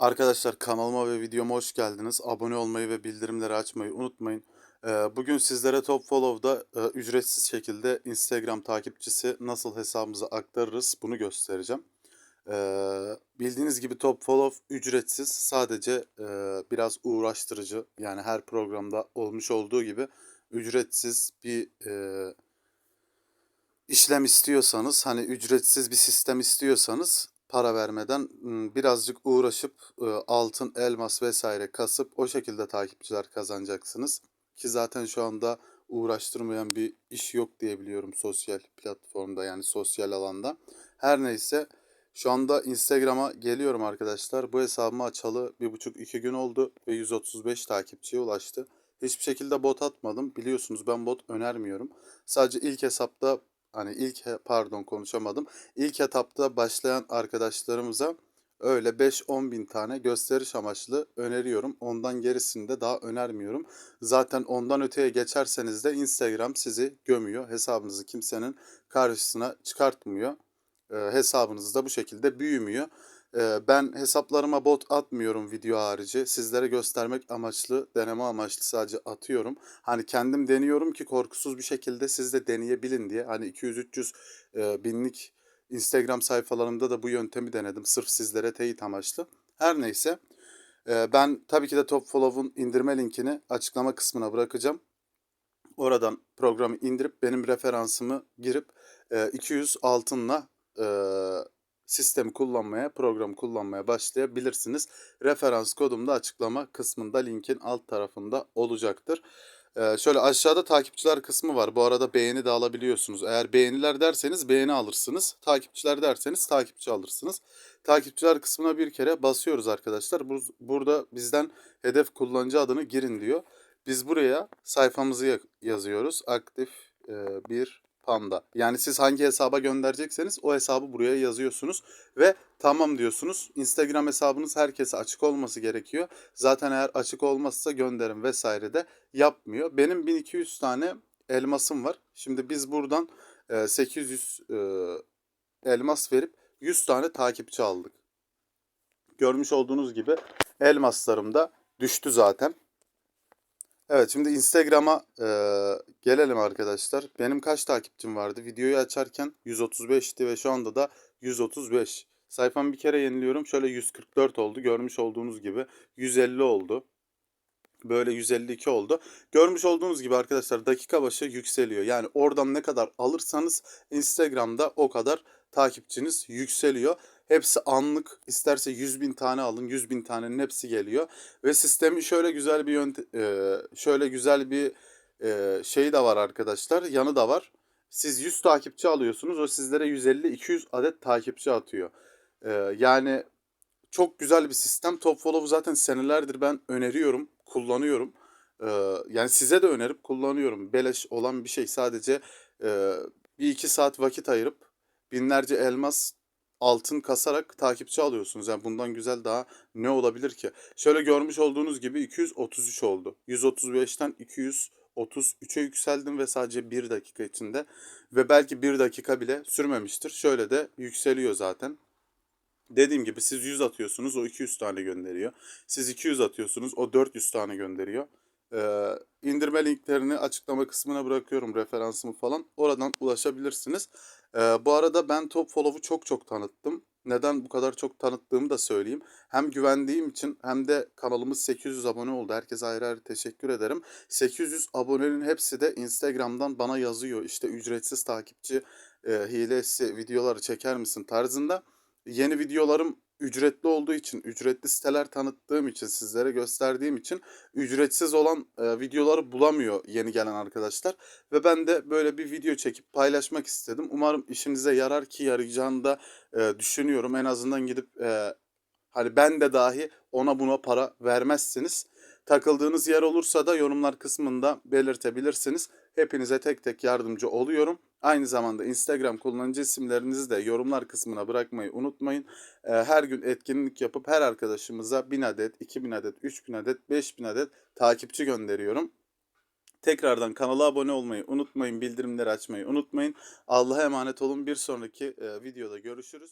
Arkadaşlar kanalıma ve videoma hoş geldiniz. Abone olmayı ve bildirimleri açmayı unutmayın. Ee, Bugün sizlere Top Follow'da e, ücretsiz şekilde Instagram takipçisi nasıl hesabımıza aktarırız bunu göstereceğim. Ee, Bildiğiniz gibi Top Follow ücretsiz sadece e, biraz uğraştırıcı yani her programda olmuş olduğu gibi ücretsiz bir e, işlem istiyorsanız hani ücretsiz bir sistem istiyorsanız para vermeden birazcık uğraşıp altın, elmas vesaire kasıp o şekilde takipçiler kazanacaksınız. Ki zaten şu anda uğraştırmayan bir iş yok diye biliyorum sosyal platformda yani sosyal alanda. Her neyse şu anda Instagram'a geliyorum arkadaşlar. Bu hesabımı açalı bir buçuk iki gün oldu ve 135 takipçiye ulaştı. Hiçbir şekilde bot atmadım. Biliyorsunuz ben bot önermiyorum. Sadece ilk hesapta hani ilk pardon konuşamadım. İlk etapta başlayan arkadaşlarımıza öyle 5-10 bin tane gösteriş amaçlı öneriyorum. Ondan gerisini de daha önermiyorum. Zaten ondan öteye geçerseniz de Instagram sizi gömüyor. Hesabınızı kimsenin karşısına çıkartmıyor. Ee, hesabınız da bu şekilde büyümüyor. Ben hesaplarıma bot atmıyorum video harici. Sizlere göstermek amaçlı, deneme amaçlı sadece atıyorum. Hani kendim deniyorum ki korkusuz bir şekilde siz de deneyebilin diye. Hani 200-300 e, binlik Instagram sayfalarımda da bu yöntemi denedim. Sırf sizlere teyit amaçlı. Her neyse. ben tabii ki de Top Follow'un indirme linkini açıklama kısmına bırakacağım. Oradan programı indirip benim referansımı girip e, 200 altınla sistemi kullanmaya, programı kullanmaya başlayabilirsiniz. Referans kodum da açıklama kısmında linkin alt tarafında olacaktır. Ee, şöyle aşağıda takipçiler kısmı var. Bu arada beğeni de alabiliyorsunuz. Eğer beğeniler derseniz beğeni alırsınız. Takipçiler derseniz takipçi alırsınız. Takipçiler kısmına bir kere basıyoruz arkadaşlar. Bu, burada bizden hedef kullanıcı adını girin diyor. Biz buraya sayfamızı ya- yazıyoruz. Aktif e, bir panda. Yani siz hangi hesaba gönderecekseniz o hesabı buraya yazıyorsunuz ve tamam diyorsunuz. Instagram hesabınız herkese açık olması gerekiyor. Zaten eğer açık olmazsa gönderin vesaire de yapmıyor. Benim 1200 tane elmasım var. Şimdi biz buradan e, 800 e, elmas verip 100 tane takipçi aldık. Görmüş olduğunuz gibi elmaslarım da düştü zaten. Evet şimdi Instagram'a e, gelelim arkadaşlar. Benim kaç takipçim vardı? Videoyu açarken 135'ti ve şu anda da 135. Sayfamı bir kere yeniliyorum. Şöyle 144 oldu. Görmüş olduğunuz gibi 150 oldu. Böyle 152 oldu. Görmüş olduğunuz gibi arkadaşlar dakika başı yükseliyor. Yani oradan ne kadar alırsanız Instagram'da o kadar takipçiniz yükseliyor. Hepsi anlık. İsterse 100 bin tane alın. 100 bin tanenin hepsi geliyor. Ve sistemin şöyle güzel bir yönte e, şöyle güzel bir e, şey de var arkadaşlar. Yanı da var. Siz 100 takipçi alıyorsunuz. O sizlere 150-200 adet takipçi atıyor. E, yani çok güzel bir sistem. Top Follow zaten senelerdir ben öneriyorum, kullanıyorum. Yani size de önerip kullanıyorum. Beleş olan bir şey. Sadece bir iki saat vakit ayırıp binlerce elmas altın kasarak takipçi alıyorsunuz. Yani bundan güzel daha ne olabilir ki? Şöyle görmüş olduğunuz gibi 233 oldu. 135'ten 233'e yükseldim ve sadece bir dakika içinde ve belki bir dakika bile sürmemiştir. Şöyle de yükseliyor zaten. Dediğim gibi siz 100 atıyorsunuz o 200 tane gönderiyor. Siz 200 atıyorsunuz o 400 tane gönderiyor. Ee, indirme linklerini açıklama kısmına bırakıyorum referansımı falan. Oradan ulaşabilirsiniz. Ee, bu arada ben Top Follow'u çok çok tanıttım. Neden bu kadar çok tanıttığımı da söyleyeyim. Hem güvendiğim için hem de kanalımız 800 abone oldu. Herkese ayrı ayrı teşekkür ederim. 800 abonenin hepsi de Instagram'dan bana yazıyor. İşte ücretsiz takipçi e, hilesi videoları çeker misin tarzında yeni videolarım ücretli olduğu için, ücretli siteler tanıttığım için, sizlere gösterdiğim için ücretsiz olan e, videoları bulamıyor yeni gelen arkadaşlar. Ve ben de böyle bir video çekip paylaşmak istedim. Umarım işinize yarar ki yarayacağını da e, düşünüyorum. En azından gidip e, hani ben de dahi ona buna para vermezsiniz. Takıldığınız yer olursa da yorumlar kısmında belirtebilirsiniz. Hepinize tek tek yardımcı oluyorum. Aynı zamanda Instagram kullanıcı isimlerinizi de yorumlar kısmına bırakmayı unutmayın. Ee, Her gün etkinlik yapıp her arkadaşımıza 1000 adet, 2000 adet, 3000 adet, 5000 adet takipçi gönderiyorum. Tekrardan kanala abone olmayı unutmayın, bildirimleri açmayı unutmayın. Allah'a emanet olun. Bir sonraki e, videoda görüşürüz.